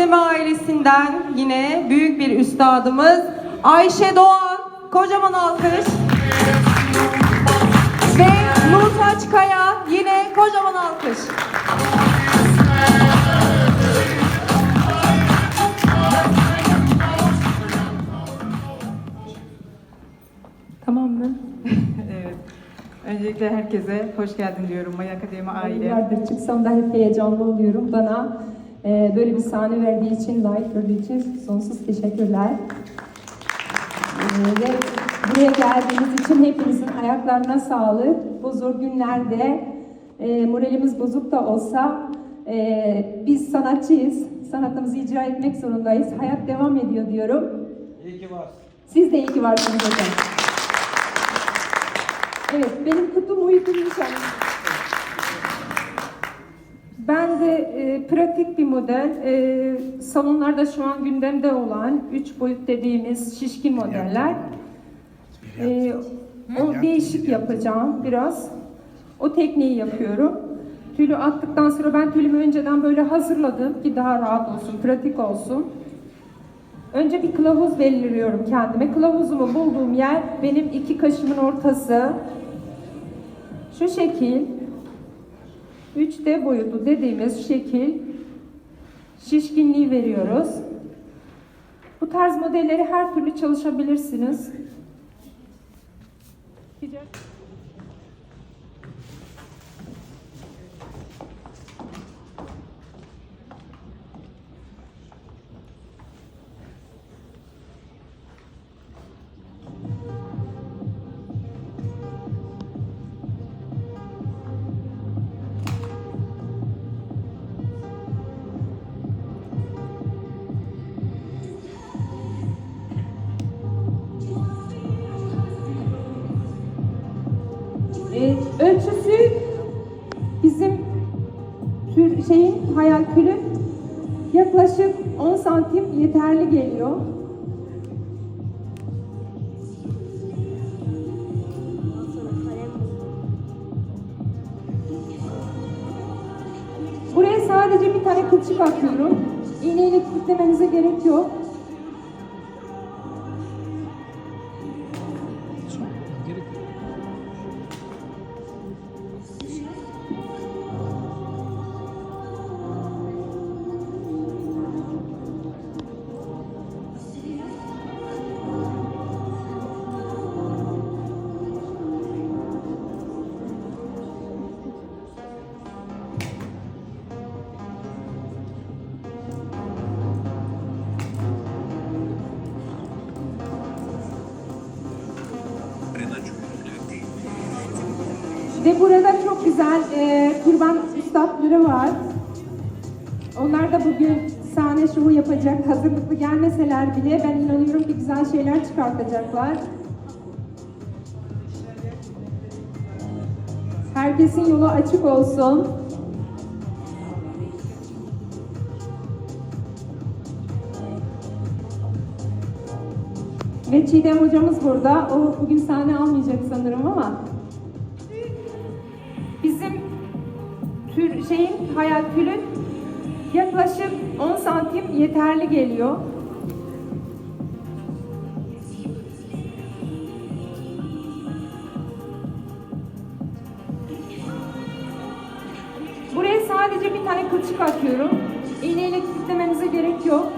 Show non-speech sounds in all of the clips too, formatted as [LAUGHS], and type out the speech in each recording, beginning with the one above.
Akademi ailesinden yine büyük bir üstadımız Ayşe Doğan. Kocaman alkış. Ve Nurtaç Kaya yine kocaman alkış. Tamam mı? [LAUGHS] Evet. Öncelikle herkese hoş geldin diyorum Maya Akademi aile. Yıllardır çıksam da hep heyecanlı oluyorum. Bana e, böyle bir sahne verdiği için, like verdiği için sonsuz teşekkürler. E, ve buraya geldiğiniz için hepinizin ayaklarına sağlık. Bu zor günlerde e, moralimiz bozuk da olsa e, biz sanatçıyız. Sanatımızı icra etmek zorundayız. Hayat devam ediyor diyorum. İyi ki varsın. Siz de iyi ki varsınız hocam. Evet, benim kutum uygun nişan. Ben de e, pratik bir model, e, salonlarda şu an gündemde olan üç boyut dediğimiz şişkin modeller. E, o değişik yapacağım biraz. O tekniği yapıyorum. Tülü attıktan sonra ben tülümü önceden böyle hazırladım ki daha rahat olsun, pratik olsun. Önce bir kılavuz belirliyorum kendime. Kılavuzumu bulduğum yer benim iki kaşımın ortası. Şu şekil. 3D boyutu dediğimiz şekil. Şişkinliği veriyoruz. Bu tarz modelleri her türlü çalışabilirsiniz. Ee, şeyin hayal külü yaklaşık 10 santim yeterli geliyor. Buraya sadece bir tane kılçık atıyorum. İğneyle kilitlemenize gerek yok. Ve burada çok güzel e, kurban üstadları var. Onlar da bugün sahne şovu yapacak. Hazırlıklı gelmeseler bile ben inanıyorum ki güzel şeyler çıkartacaklar. Herkesin yolu açık olsun. Ve Çiğdem hocamız burada. O bugün sahne almayacak sanırım ama bizim tür şeyin hayal külün yaklaşık 10 santim yeterli geliyor. Buraya sadece bir tane kılçık atıyorum. İğneyle kilitlemenize gerek yok.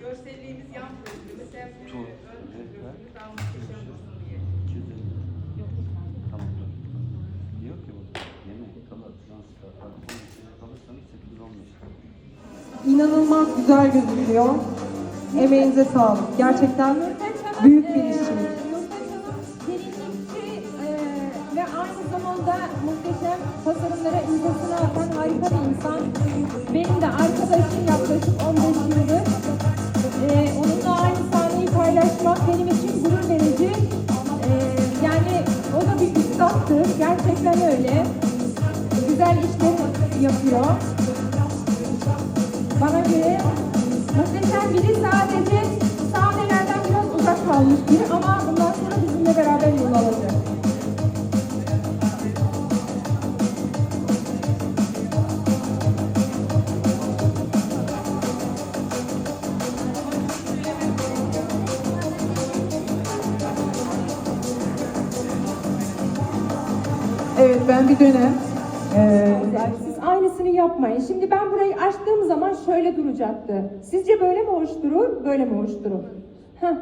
Görselliğimiz yan hem e, Çok. ön Evet, ürün evet. daha muhteşem olsun diye. 250. Tamam. Diyor ki bu yemek, kalır, transfer, alkol içine kalırsanız 815. İnanılmaz güzel gözüküyor. Emeğinize sağlık. Gerçekten büyük bir işçilik. Gelinlikçi e, ve aynı zamanda muhteşem tasarımlara imzasını atan harika bir insan. Benim de arkadaşım yaklaşık 15 yapıyor. Bana göre muhteşem biri sadece sahnelerden biraz uzak kalmış biri ama bundan sonra bizimle beraber yol alacak. Evet ben bir dönem e, aynısını yapmayın. Şimdi ben burayı açtığım zaman şöyle duracaktı. Sizce böyle mi hoş durur, böyle mi hoş durur? Heh.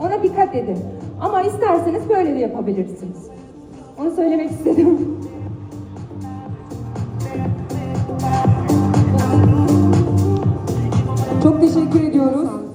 Ona dikkat edin. Ama isterseniz böyle de yapabilirsiniz. Onu söylemek istedim. Çok teşekkür ediyoruz.